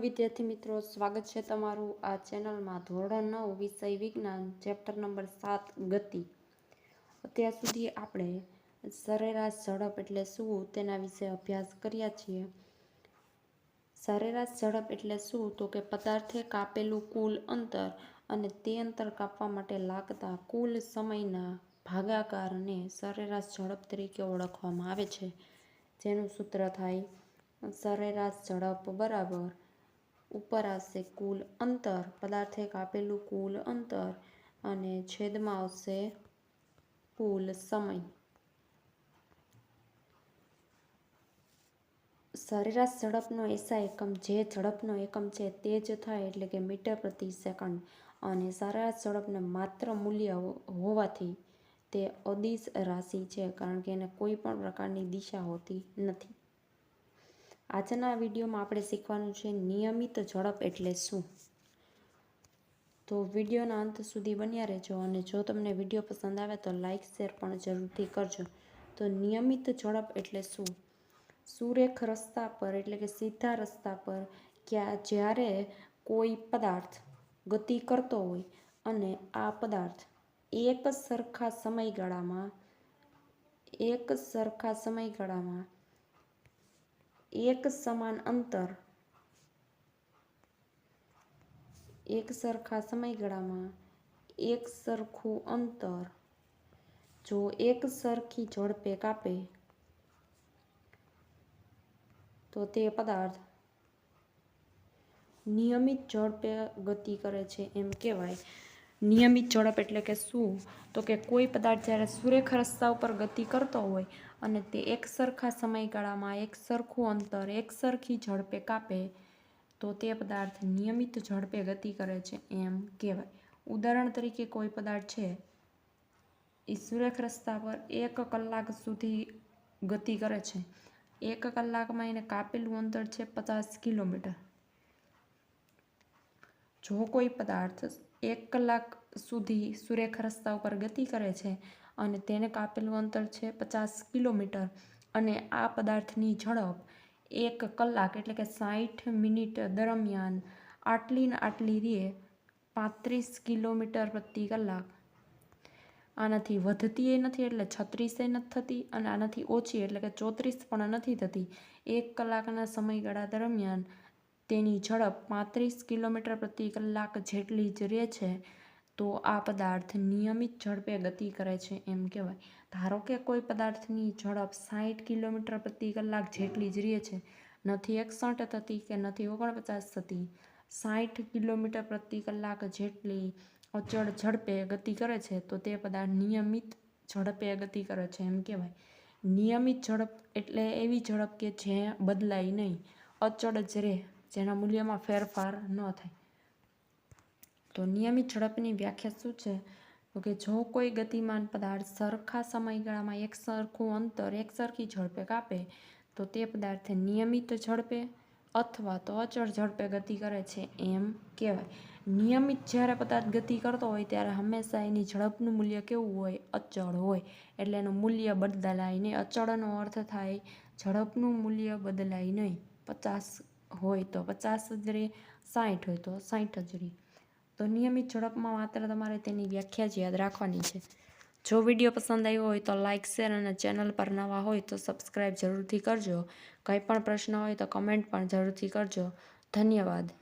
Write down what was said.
વિદ્યાર્થી મિત્રો, સ્વાગત છે તમારું આ ચેનલમાં. ધોરણ નવ, વિષય વિજ્ઞાન, ચેપ્ટર નંબર સાત, ગતિ. અત્યાર સુધી આપણે સરેરાશ ઝડપ એટલે શું તેના વિશે અભ્યાસ કર્યા છીએ. સરેરાશ ઝડપ એટલે શું? તો કે પદાર્થે કાપેલું કુલ અંતર અને તે અંતર કાપવા માટે લાગતા કુલ સમયના ભાગાકારને સરેરાશ ઝડપ તરીકે ઓળખવામાં આવે છે. જેનું સૂત્ર થાય સરેરાશ ઝડપ બરાબર ઉપર આવશે કુલ અંતર. પદાર્થે કાપેલું કુલ અંતર અને છેદમાં આવશે કુલ સમય. સરેરાશ ઝડપનો એસા એકમ જે ઝડપનો એકમ છે તે જ થાય એટલે કે મીટર પ્રતિ સેકન્ડ. અને સરેરાશ ઝડપને માત્ર મૂલ્ય હોવાથી તે અદિશ રાશિ છે કારણ કે એને કોઈ પણ પ્રકારની દિશા હોતી નથી. આજના વિડીયોમાં આપણે શીખવાનું છે નિયમિત ઝડપ એટલે શું? તો વિડીયોના અંત સુધી બન્યા રહેજો અને જો તમને વીડિયો પસંદ આવે તો લાઇક શેર પણ જરૂરથી કરજો. તો નિયમિત ઝડપ એટલે શું? સુરેખ રસ્તા પર એટલે કે સીધા રસ્તા પર ક્યાં જ્યારે કોઈ પદાર્થ ગતિ કરતો હોય અને આ પદાર્થ એક સરખા સમયગાળામાં, એક સરખા સમયગાળામાં એક સમાન અંતર. એક સરખા સમયગાળામાં એક સરખું અંતર. જો એક સરખી ઝડપે કાપે, તો તે પદાર્થ નિયમિત ઝડપે ગતિ કરે છે એમ કહેવાય. નિયમિત ઝડપ એટલે કે શું? તો કે કોઈ પદાર્થ જ્યારે સુરેખ રસ્તા ઉપર ગતિ કરતો હોય અને તે એક સરખા સમયગાળામાં એક સરખું અંતર, એક સરખી ઝડપે કાપે, તો તે પદાર્થ નિયમિત ઝડપે ગતિ કરે છે એમ કહેવાય. ઉદાહરણ તરીકે કોઈ પદાર્થ છે એ સુરેખ રસ્તા પર એક કલાક સુધી ગતિ કરે છે. એક કલાકમાં એને કાપેલું અંતર છે પચાસ કિલોમીટર. જો કોઈ પદાર્થ એક કલાક સુધી સુરેખ રસ્તા ઉપર ગતિ કરે છે અને તેને કાપેલું અંતર છે પચાસ કિલોમીટર અને આ પદાર્થની ઝડપ એક કલાક એટલે કે સાઠ મિનિટ દરમિયાન આટલી ને આટલી રે પાંત્રીસ કિલોમીટર પ્રતિ કલાક. આનાથી વધતી એ નથી એટલે છત્રીસે નથી થતી અને આનાથી ઓછી એટલે કે ચોત્રીસ પણ નથી થતી. એક કલાકના સમયગાળા દરમિયાન તેની ઝડપ પાંત્રીસ કિલોમીટર પ્રતિ કલાક જેટલી જ રહે છે, તો આ પદાર્થ નિયમિત ઝડપે ગતિ કરે છે એમ કહેવાય. ધારો કે કોઈ પદાર્થની ઝડપ સાઠ કિલોમીટર પ્રતિ કલાક જેટલી જ રહે છે, નથી એકસઠ થતી કે નથી ઓગણપચાસ થતી સાઠ કિલોમીટર પ્રતિ કલાક જેટલી અચળ ઝડપે ગતિ કરે છે, તો તે પદાર્થ નિયમિત ઝડપે ગતિ કરે છે એમ કહેવાય. નિયમિત ઝડપ એટલે એવી ઝડપ કે જે બદલાય નહીં, અચળ જ રહે. જેના મૂલ્યમાં ફેરફાર ન થાય. તો નિયમિત ઝડપની વ્યાખ્યા શું છે? તો કે જો કોઈ ગતિમાન પદાર્થ સરખા સમયગાળામાં એક સરખું અંતર એક સરખી ઝડપે કાપે, તો તે પદાર્થ નિયમિત ઝડપે અથવા તો અચળ ઝડપે ગતિ કરે છે એમ કહેવાય. નિયમિત જ્યારે પદાર્થ ગતિ કરતો હોય ત્યારે હંમેશા એની ઝડપનું મૂલ્ય કેવું હોય? અચળ હોય. એટલે એનું મૂલ્ય બદલાય નહીં. અચળનો અર્થ થાય ઝડપનું મૂલ્ય બદલાય નહીં. પચાસ હોય તો પચાસ હજરી, સાઠ હોય તો સાઠ હજરી. તો નિયમિત ઝડપમાં માત્ર તમારે તેની વ્યાખ્યા જ યાદ રાખવાની છે. જો વીડિયો પસંદ આવ્યો હોય તો લાઇક શેર અને ચેનલ પર નવા હોય તો સબસ્ક્રાઈબ જરૂરથી કરજો. કંઈ પણ પ્રશ્ન હોય તો કમેન્ટ પણ જરૂરથી કરજો. ધન્યવાદ.